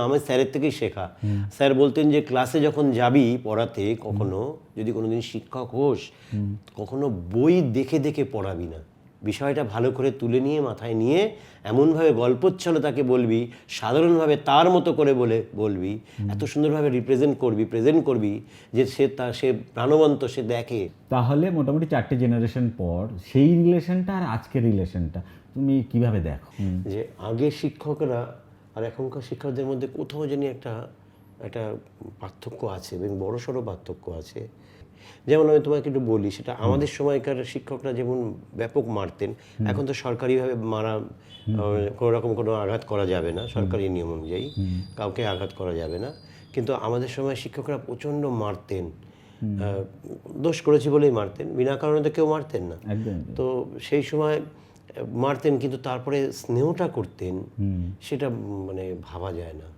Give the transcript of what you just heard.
আমার স্যারের থেকেই শেখা। স্যার বলতেন যে ক্লাসে যখন যাবি পড়াতে কখনো যদি কোনোদিন শিক্ষক হোস কখনো বই দেখে দেখে পড়াবি না। বিষয়টা ভালো করে তুলে নিয়ে মাথায় নিয়ে এমনভাবে গল্পচ্ছলে তাকে বলবি সাধারণভাবে তার মতো করে বলে বলবি এত সুন্দরভাবে রিপ্রেজেন্ট করবি প্রেজেন্ট করবি যে সে তা সে প্রাণবন্ত সে দেখে। তাহলে মোটামুটি চারটে জেনারেশন পর সেই রিলেশনটা আর আজকের রিলেশনটা তুমি কীভাবে দেখো? যে আগে শিক্ষকরা আর এখনকার শিক্ষকদের মধ্যে কোথাও জানি একটা একটা পার্থক্য আছে এবং বড় সড়ো পার্থক্য আছে। যেমন আমি তোমাকে একটু বলি সেটা আমাদের সময়কার শিক্ষকরা যেমন ব্যাপক মারতেন এখন তো সরকারিভাবে মারা কোনো রকম কোনো আঘাত করা যাবে না সরকারি নিয়ম অনুযায়ী। কাউকে আঘাত করা যাবে না। কিন্তু আমাদের সময় শিক্ষকরা প্রচণ্ড মারতেন। দোষ করেছি বলেই মারতেন বিনা কারণে তো কেউ মারতেন না। তো সেই সময় মারতেন কিন্তু তারপরে স্নেহটা করতেন সেটা মানে ভাবা যায় না।